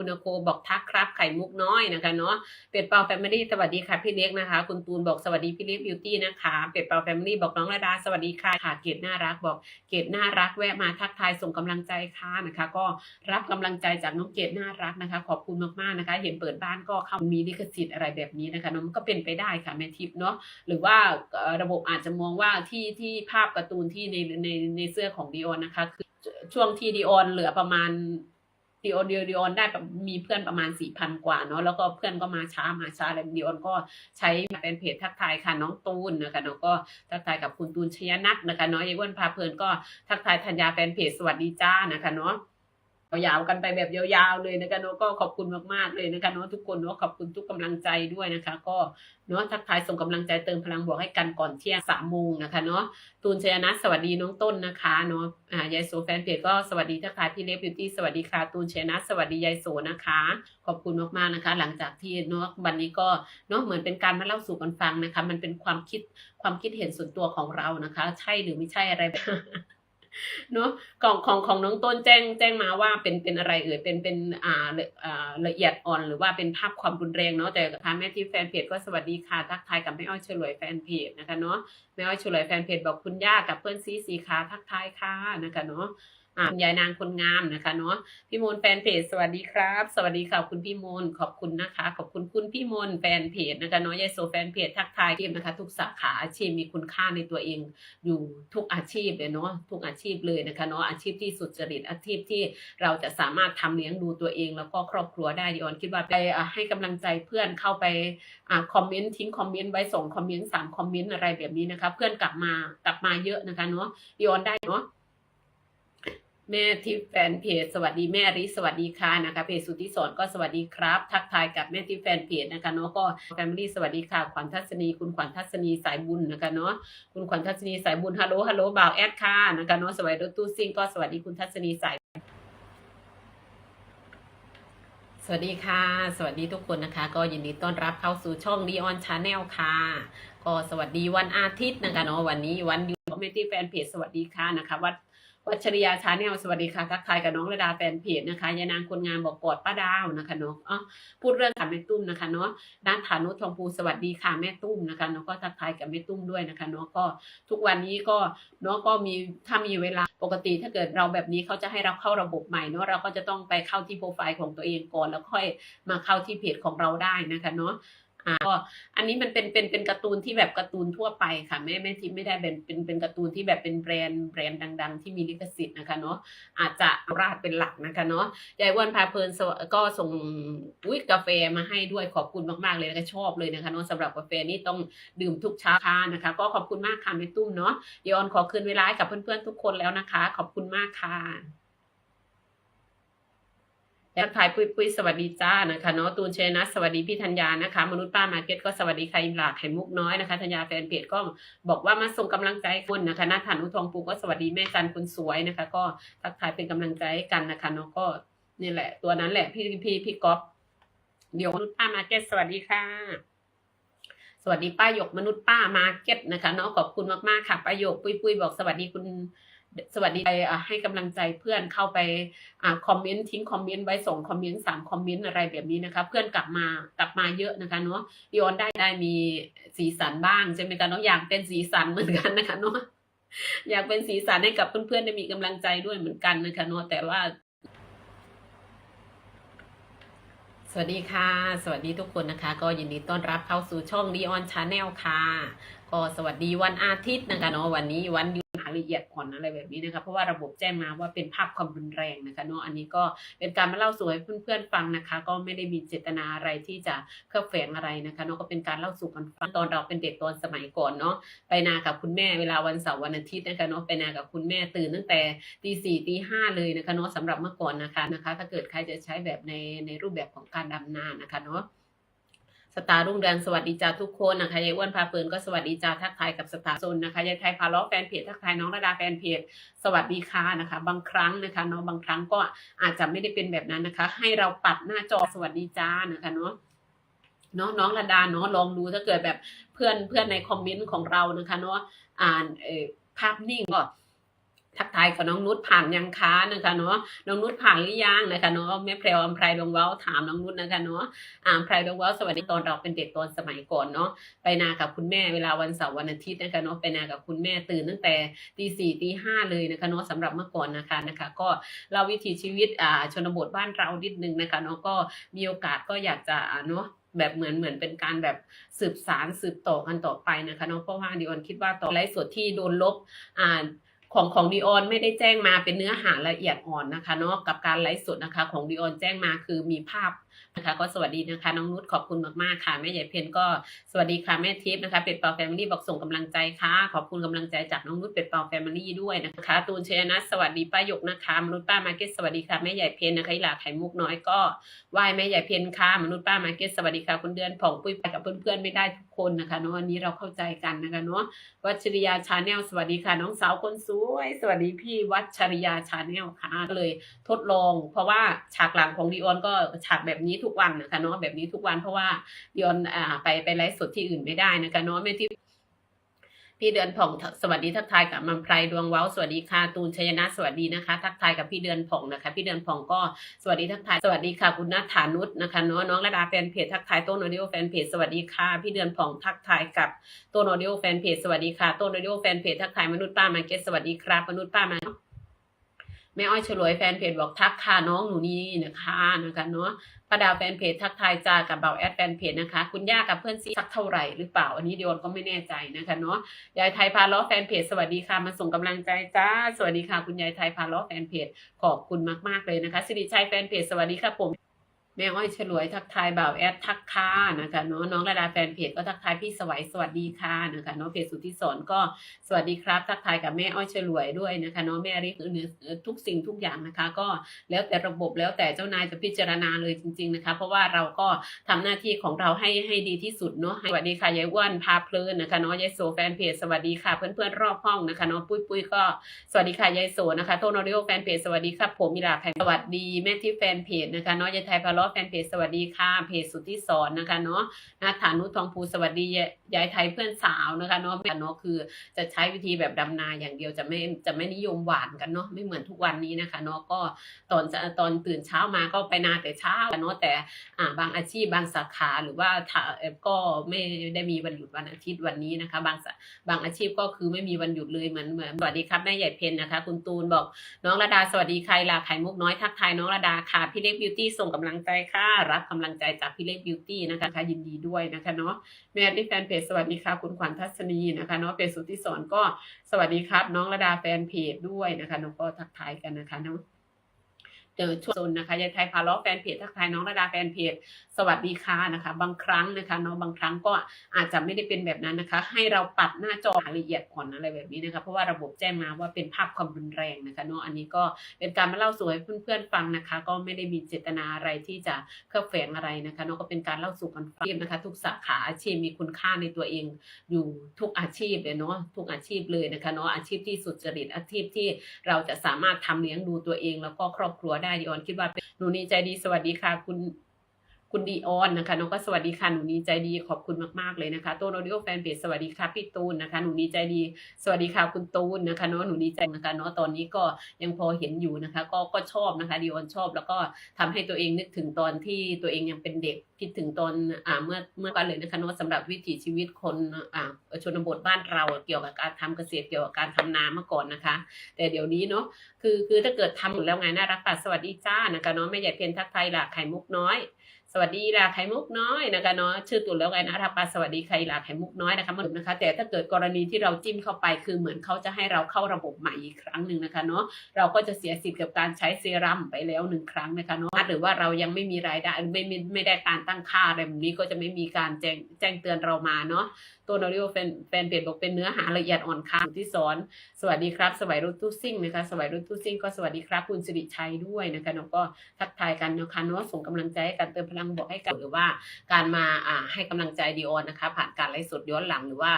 คุณโคบอกทักครับไข่มุกน้อยนะคะเนาะเป็ดเปาแฟมิลี่สวัสดีค่ะพี่เล็กนะคะ คุณตูนบอกสวัสดีพี่เล็กบิวตี้นะคะเป็ดเปาแฟมิลี่บอกน้องระดาสวัสดีค่ะค่ะเกดน่ารักบอกเกดน่ารักแวะมาทักทายส่งกำลังใจค่ะนะคะ ก็รับกำลังใจจากน้องเกดน่ารักนะคะ ขอบคุณมากๆนะคะ เห็นเปิดบ้านก็เขามีลิขสิทธิ์อะไรแบบนี้นะคะเนาะมันก็เป็นไปได้ค่ะแม่ทิพย์เนาะหรือว่าระบบอาจจะมองว่าที่ที่ภาพการ์ตูนที่ในในในเสื้อของดีออนนะคะคือช่วงที่ดีออนเหลือประมาณ ดีออนดีออนได้มีเพื่อนประมาณสี่พันกว่าเนาะแล้วก็เพื่อนก็มาช้ามาช้าแล้วดีออนก็ใช้เป็นเพจทักทายค่ะน้องตูนนะคะเนาะก็ทักทายกับคุณตูนชยนัทนะคะเนาะยายอ้วนพาเพลินก็ทักทายธัญญาแฟนเพจสวัสดีจ้านะคะเนาะ ยาวๆกันไปแบบยาวๆเลยนะคะเนาะก็ขอบคุณมากๆเลยนะคะเนาะทุกคนเนาะขอบคุณทุกกำลังใจด้วยนะคะ ก็เนาะทักทายส่งกำลังใจเติมพลังบวกให้กันก่อนเที่ยงสามโมงนะคะเนาะตูนชยนัทสวัสดีน้องต้นนะคะเนาะอ่ายายโสแฟนเพจก็สวัสดีทักทายพี่เล็กบิวตี้สวัสดีค่ะตูนชยนัทสวัสดียายโสนะคะ ขอบคุณมากๆนะคะ หลังจากที่เนาะวันนี้ก็เนาะเหมือนเป็นการมาเล่าสู่กันฟังนะคะ มันเป็นความคิดความคิดเห็นส่วนตัวของเรานะคะ ใช่หรือไม่ใช่อะไรแบบ เนาะของของของน้องต้นแจ้งแจ้งมาว่าเป็นเป็นอะไรเอ่ยเป็นเป็นอ่าละอ่าละเอียดอ่อนหรือว่าเป็นภาพความรุนแรงเนาะแต่ค่ะแม่ที่แฟนเพจก็สวัสดีค่ะทักทายกับแม่อ้อยเฉลวยแฟนเพจนะคะเนาะแม่อ้อยเฉลยแฟนเพจบอกคุณย่ากับเพื่อนซีสีขาทักทายค่ะนะคะเนาะ ยายนางคนงามนะคะเนาะพี่มนแฟนเพจสวัสดีครับ สวัสดีค่ะคุณพี่มนขอบคุณนะคะ ขอบคุณคุณพี่มนแฟนเพจนะคะเนาะยายโซแฟนเพจทักทายทีมนะคะ ทุกสาขาอาชีพมีคุณค่าในตัวเองอยู่ทุกอาชีพเลยเนาะทุกอาชีพเลยนะคะเนาะอาชีพที่สุดจริตอาชีพที่เราจะสามารถทำเลี้ยงดูตัวเอง แล้วก็ครอบครัวได้ดิออนคิดว่าไปให้กำลังใจเพื่อนเข้าไปอ่าคอมเมนต์ทิ้งคอมเมนต์ไว้ส่งคอมเมนต์สามคอมเมนต์อะไรแบบนี้นะคะ เพื่อนกลับมากลับมาเยอะนะคะเนาะดิออนได้เนาะ แม่ทิพย์แฟนเพจสวัสดีแม่ริสวัสดีค่ะนะคะเพจสุทธิสอนก็สวัสดีครับ ทักทายกับแม่ทิพย์แฟนเพจนะคะเนาะก็แฟมิลี่สวัสดีค่ะขวัญทัศนี คุณขวัญทัศนีสายบุญนะคะเนาะคุณขวัญทัศนีสายบุญฮัลโหลฮัลโหลบ่าวแอดค่ะนะคะเนาะสวัสดีรถตู้ซิ่งก็สวัสดีคุณทัศนีสายสวัสดีค่ะ สวัสดีทุกคนนะคะ ก็ยินดีต้อนรับเข้าสู่ช่อง d ีออนชาแนลค่ะก็สวัสดีวันอาทิตย์นะคะเนาะวันนี้วันยูคอมเมดี้แฟนเพจสวัสดีค่ะนะคะวัด วัชริยาชาแนลสวัสดีค่ะทักทายกับน้องระดาแฟนเพจนะคะยายนางคนงานบอกกอดป้าดาวนะคะเนาะอ๋อพูดเรื่องถามแม่ตุ้มนะคะเนาะด้านฐานุทองภูสวัสดีค่ะแม่ตุ้มนะคะเนาะก็ทักทายกับแม่ตุ้มด้วยนะคะเนาะก็ทุกวันนี้ก็เนาะก็มีถ้ามีเวลาปกติถ้าเกิดเราแบบนี้เขาจะให้เราเข้าระบบใหม่เนาะเราก็จะต้องไปเข้าที่โปรไฟล์ของตัวเองก่อนแล้วค่อยมาเข้าที่เพจของเราได้นะคะเนาะ ก็อันนี้มันเป็นเป็นเป็นการ์ตูนที่แบบการ์ตูนทั่วไปค่ะแม่แม่ทิพย์ไม่ได้เป็นเป็นเป็นการ์ตูนที่แบบเป็นแบรนด์แบรนด์ดัง ๆ ที่มีลิขสิทธิ์นะคะเนาะอาจจะราดเป็นหลักนะคะเนาะยายอ้วนพาเพลินก็ส่งอุ้ยกาแฟมาให้ด้วยขอบคุณมากๆเลยแล้วก็ชอบเลยนะคะเนาะสำหรับกาแฟนี่ต้องดื่มทุกเช้าค่ะนะคะ ก็ขอบคุณมากค่ะแม่ตุ้มเนาะยออนขอคืนเวลาให้กับเพื่อนๆทุกคนแล้วนะคะ ขอบคุณมากค่ะ ทักทายปุ้ยปุ้ยสวัสดีจ้านะคะเนาะตูนเชยนะสวัสดีพี่ธัญญานะคะ มนุษย์ป้ามาร์เก็ตก็สวัสดีใครหลากไข่มุกน้อยนะคะธัญญาแฟนเพจก็บอกว่ามาส่งกำลังใจคุณนะคะนาฐานุทองปูก็สวัสดีแม่จันคนสวยนะคะ ก็ทักทายเป็นกำลังใจกันนะคะเนาะก็นี่แหละ ตัวนั้นแหละพี่พี่พี่ก๊อฟเดี๋ยวมนุษย์ป้ามาร์เก็ตสวัสดีค่ะสวัสดีป้าหยกมนุษย์ป้ามาร์เก็ตนะคะเนาะขอบคุณมากๆค่ะป้าหยกปุ้ยปุ้ยบอกสวัสดีคุณ สวัสดีไปให้กำลังใจเพื่อนเข้าไปอคอมเมนต์ทิ้งคอมเมนต์ไว้ส่งคอมเมนต์สามคอมเมนต์อะไรแบบนี้นะคะ เพื่อนกลับมากลับมาเยอะนะคะเนาะดิออนได้ได้มีสีสันบ้างใช่ไหมคะเนาะอยากเป็นสีสันเหมือนกันนะคะเนาะอยากเป็นสีสันให้กับเพื่อนๆได้มีกำลังใจด้วยเหมือนกันนะคะเนาะแต่ว่า สวัสดีค่ะ สวัสดีทุกคนนะคะ ก็ยินดีต้อนรับเข้าสู่ช่อง d ีออนชาแนลค่ะก็สวัสดีวันอาทิตย์นะคะเนาะวันนี้วันหยุดราย ละเอียดอ่อนอะไรแบบนี้นะคะเพราะว่าระบบแจ้งมาว่าเป็นภาพความรุนแรงนะคะเนาะอันนี้ก็เป็นการมาเล่าสู่ให้เพื่อนๆฟังนะคะ ก็ไม่ได้มีเจตนาอะไรที่จะเคลือบแฝงอะไรนะคะเนาะก็เป็นการเล่าสู่กันฟังตอนเราเป็นเด็กตอนสมัยก่อนเนาะไปนากับคุณแม่เวลาวันเสาร์วันอาทิตย์นะคะเนาะไปนากับคุณแม่ตื่นตั้งแต่ตีสี่ตีห้าเลยนะคะเนาะสำหรับเมื่อก่อนนะคะนะคะ ถ้าเกิดใครจะใช้แบบในในรูปแบบของการดำนานะคะเนาะ สตาร์รุ่งเรืองสวัสดีจ้าทุกคนนะคะยายอ้วนพาเปินก็สวัสดีจ้าทักทายกับสตาร์ซนนะคะยายไทยพาล้อแฟนเพจทักทายน้องระดาแฟนเพจสวัสดีค่ะนะคะ บางครั้งนะคะเนาะบางครั้งก็อาจจะไม่ได้เป็นแบบนั้นนะคะ ให้เราปัดหน้าจอสวัสดีจ้านะคะเนาะเนาะน้องระดาเนาะลองดูถ้าเกิดแบบเพื่อนเพื่อนในคอมเมนต์ของเรานะคะเนาะอ่านภาพนิ่งก็ ทักทายกับน้องนุชผ่านยังคะนะคะเนาะน้องนุชผ่านหรือยังนะคะเนาะแม่แพรวอัมไพรดวงเว้าถามน้องนุชนะคะเนาะอ่าอัมไพรดวงเว้าสวัสดีตอนเราเป็นเด็กตอนสมัยก่อนเนาะไปนากับคุณแม่เวลาวันเสาร์วันอาทิตย์นะคะเนาะไปนากับคุณแม่ตื่นตั้งแต่ตีสี่ตีห้าเลยนะคะเนาะสำหรับเมื่อก่อนนะคะนะคะ ก็เราวิถีชีวิตอ่าชนบทบ้านเรานิดนึงนะคะเนาะก็มีโอกาสก็อยากจะเนาะแบบเหมือนเหมือนเป็นการแบบสืบสารสืบต่อกันต่อไปนะคะเนาะเพราะว่าดิออนคิดว่าต่อไลฟ์สดที่โดนลบอ่า ของของดีออนไม่ได้แจ้งมาเป็นเนื้อหาละเอียดอ่อนนะคะเนาะกับการไลฟ์สดนะคะ ของดีออนแจ้งมาคือมีภาพนะคะก็สวัสดีนะคะน้องนุชขอบคุณมากๆค่ะแม่ใหญ่เพนก็สวัสดีค่ะแม่ทิพย์นะคะเป็ดเปาแฟมิลี่บอกส่งกำลังใจค่ะขอบคุณกำลังใจจากน้องนุชเป็ดเปาแฟมิลี่ด้วยนะคะตูนเชยนัทสวัสดีป้าหยกนะคะมนุษย์ป้ามาเก็ตสวัสดีค่ะแม่ใหญ่เพนนะคะอีหลาไข่มุกน้อยก็ไหว้แม่ใหญ่เพียนค่ะมนุษย์ป้ามาเก็ตสวัสดีค่ะคุณเดือนผ่องปุ้ยไปกับเพื่อนๆไม่ได้ทุกคนนะคะเนาะวันนี้เราเข้าใจกันนะคะเนาะวัชริยาชาแนลสวัสดีค่ะน้องสาวคนสวยสวัสดีพี่วัชริยาชาแนลค่ะก็เลยทดลอง เพราะว่าฉากหลังของดิออนก็ฉากแบบบนี้ทุกวันนะคะเนาะแบบนี้ทุกวันเพราะว่าดิออนอ่าไปไปไลฟ์สดที่อื่นไม่ได้นะคะเนาะแม่ที่พี่เดือนผ่องสวัสดีทักทายกับมัมไพรดวงเว้าสวัสดีค่ะตูนชยนะสวัสดีนะคะ ทักทายกับพี่เดือนผ่องนะคะ พี่เดือนผ่องก็สวัสดีทักทายสวัสดีค่ะคุณนัทฐานุชนะคะเนาะน้องระดาแฟนเพจทักทายโต้นอดิโอแฟนเพจสวัสดีค่ะพี่เดือนผ่องทักทายกับโต้นอดิโอแฟนเพจสวัสดีค่ะโต้นอดิโอแฟนเพจทักทายมนุษย์ป้ามาเก็ตสวัสดีครับมนุษย์ป้ามา แม่อ้อยฉลวยแฟนเพจบอกทักค่ะน้องหนูนี่นะคะนะคะเนาะประดาวแฟนเพจทักทายจากับเบาแอดแฟนเพจนะคะ คุณย่ากับเพื่อนซีสักเท่าไหร่หรือเปล่า อันนี้เดิวก็ไม่แน่ใจนะคะเนาะยายไทยพาล้อแฟนเพจสวัสดีค่ะมาส่งกำลังใจจ้าสวัสดีค่ะ คุณยายไทยพาล้อแฟนเพจขอบคุณมากๆเลยนะคะสิริชัยแฟนเพจสวัสดีค่ะผม แม่อ้อยฉลวยทักทายบ่าวแอดทักค่ะนะคะเนาะน้องระดาแฟนเพจก็ทักทายพี่สวัยสวัสดีค่ะนะคะเนาะเพจสุทธิสอนก็สวัสดีครับ ทักทายกับแม่อ้อยฉลวยด้วยนะคะเนาะแม่ริเนื้อทุกสิ่งทุกอย่างนะคะ ก็แล้วแต่ระบบแล้วแต่เจ้านายจะพิจารณาเลยจริง ๆนะคะ เพราะว่าเราก็ทำหน้าที่ของเราให้ให้ดีที่สุดเนาะสวัสดีค่ะยายอ้วนพาเพลินนะคะเนาะยายโซแฟนเพจสวัสดีค่ะเพื่อนๆรอบห้องนะคะเนาะปุ้ยปุ้ยก็สวัสดีค่ะยายโซนะคะโทนอริโอแฟนเพจสวัสดีครับผมมิลาแพงสวัสดีแม่ที่แฟนเพจนะคะเนาะยายไทยพาล้อแฟนเพจสวัสดีค่ะเพจสุทธิสอนนะคะเนาะนาฐานุทองภูสวัสดียายไทยเพื่อนสาวนะคะเนาะแม่เนาะคือจะใช้วิธีแบบดำนาอย่างเดียวจะไม่จะไม่นิยมหวานกันเนาะไม่เหมือนทุกวันนี้นะคะเนาะก็ตอนตอนตื่นเช้ามาก็ไปนาแต่เช้าเนาะแต่อ่าบางอาชีพบางสาขาหรือว่าถ้าก็ไม่ได้มีวันหยุดวันอาทิตย์วันนี้นะคะ บางบางอาชีพก็คือไม่มีวันหยุดเลยเหมือนเหมือนสวัสดีครับแม่ใหญ่เพนนะคะ คุณตูนบอกน้องระดาสวัสดีใครลาไข่มุกน้อยทักทายน้องระดาค่ะพี่เล็กบิวตี้ส่งกำลังใจค่ะ รับกำลังใจจากพี่เล็กบิวตี้นะคะคะ ยินดีด้วยนะคะเนาะแม่ที่แฟนเพจสวัสดีค่ะ คุณขวัญทัศนีนะคะเนาะเพจสุทธิสอนก็สวัสดีครับ น้องระดาแฟนเพจด้วยนะคะน้องก็ทักทายกันนะคะเนาะเจอชนนะคะยายไทยพาล้อแฟนเพจทักทายน้องระดาแฟนเพจ วัสดีค่ะนะคะ บางครั้งนะคะเนาะบางครั้งก็อาจจะไม่ได้เป็นแบบนั้นนะคะ ให้เราปัดหน้าจอรายละเอียดก่อนอะไรแบบนี้นะคะ เพราะว่าระบบแจ้งมาว่าเป็นภาพความรุนแรงนะคะเนาะอันนี้ก็เป็นการมาเล่าสู่ให้เพื่อนๆฟังนะคะ ก็ไม่ได้มีเจตนาอะไรที่จะเคลือบแฝงอะไรนะคะเนาะก็เป็นการเล่าสู่กันฟังนะคะ ทุกสาขาอาชีพมีคุณค่าในตัวเองอยู่ทุกอาชีพเลยเนาะทุกอาชีพเลยนะคะเนาะอาชีพที่สุจริตอาชีพที่เราจะสามารถทำเลี้ยงดูตัวเอง แล้วก็ครอบครัวได้ดิออนคิดว่าหนูนี่ใจดีสวัสดีค่ะคุณ คุณดีออนนะคะน้องก็สวัสดีค่ะหนูนีใจดีขอบคุณมากๆเลยนะคะตัวโรดิโอแฟนเพจสวัสดีค่ะพี่ตูนนะคะหนูนีใจดี สวัสดีค่ะคุณตูนนะคะเนาะหนูนีใจนะคะเนาะตอนนี้ก็ยังพอเห็นอยู่นะคะ ก็ก็ชอบนะคะดีออนชอบ แล้วก็ทำให้ตัวเองนึกถึงตอนที่ตัวเองยังเป็นเด็กคิดถึงตอนอ่าเมื่อเมื่อกันเลยนะคะเนาะสำหรับวิถีชีวิตคนอ่าชนบทบ้านเราเกี่ยวกับการทำเกษตรเกี่ยวกับการทำนาเมื่อก่อนนะคะ แต่เดี๋ยวนี้เนาะคือคือถ้าเกิดทำหมดแล้วไงน่ารักค่ะสวัสดีจ้านะคะเนาะแม่ใหญ่เพียนทักไทยหลักไข่มุกน้อย สวัสดีลาไข่มุกน้อยนะคะเนาะชื่อตุนแล้วไงนะทัปาสวัสดีใครลาไข่มุกน้อยนะคะมาดูนะคะ แต่ถ้าเกิดกรณีที่เราจิ้มเข้าไปคือเหมือนเขาจะให้เราเข้าระบบใหม่อีกครั้งหนึ่งนะคะเนาะเราก็จะเสียสิทธิ์กับการใช้เซรั่มไปแล้วหนึ่งครั้งนะคะเนาะหรือว่าเรายังไม่มีรายได้ไม่ไม่ไม่ได้การตั้งค่าอะไรแบบนี้ก็จะไม่มีการแจ้งแจ้งเตือนเรามาเนาะตัวนอริโอแฟนแฟนเพจบอกเป็นเนื้อหาละเอียดอ่อนค่ะที่สอน สวัสดีครับสวัยรุ่นตู้ซิ่งนะคะสวัยรุ่นตู้ซิ่งก็สวัสดีครับคุณสิริชัยด้วยนะคะเนาะก็ทักทายกันนะคะเนาะส่งกำลังใจให้กันเติมพลังลังบวกให้กับหรือว่าการมาให้กำลังใจดีออนนะคะ ผ่านการไลฟ์สดย้อนหลังหรือว่า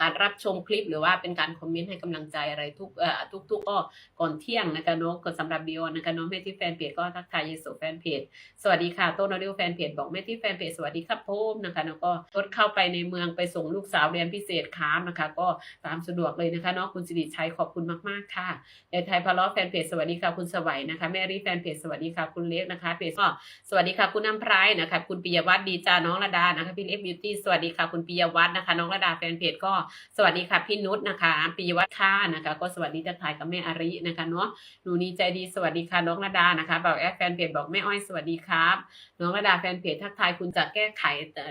การรับชมคลิปหรือว่าเป็นการคอมเมนต์ให้กำลังใจอะไรทุกเอ่อทุกก็ก่อนเที่ยงนะคะเนาะก็สำหรับดีออนนะคะเนาะแม่ที่แฟนเพจก็ทักทายเยสุแฟนเพจสวัสดีค่ะโต้นอดิวแฟนเพจบอกแม่ที่แฟนเพจสวัสดีครับผมนะคะแล้วก็รถเข้าไปในเมืองไปส่งลูกสาวเรียนพิเศษค้ามนะคะ ก็ตามสะดวกเลยนะคะเนาะคุณสิริชัยขอบคุณมากๆค่ะในไทยพาล้อแฟนเพจสวัสดีค่ะคุณสวัยนะคะแม่รีแฟนเพจสวัสดีค่ะคุณเล็กนะคะเพจก็สวัสดีค่ะคุณน้ำพรายนะคะคุณปิยวัฒน์ดีจ้าน้องระดานะคะพี่เล็กบิวตี้สวัสดีค่ะคุณปิยวัฒน์นะคะ น้องระดาแฟนเพจก็สวัสดีค่ะพี่นุชนะคะปิยวัฒน์ค่ะนะคะก็สวัสดีทักทายกับแม่อารินะคะเนาะหนูนี่ใจดีสวัสดีค่ะน้องระดานะคะบอกแอดแฟนเพจบอกแม่อ้อยสวัสดีครับ น้องระดาแฟนเพจทักทายคุณจะแก้ไขแต่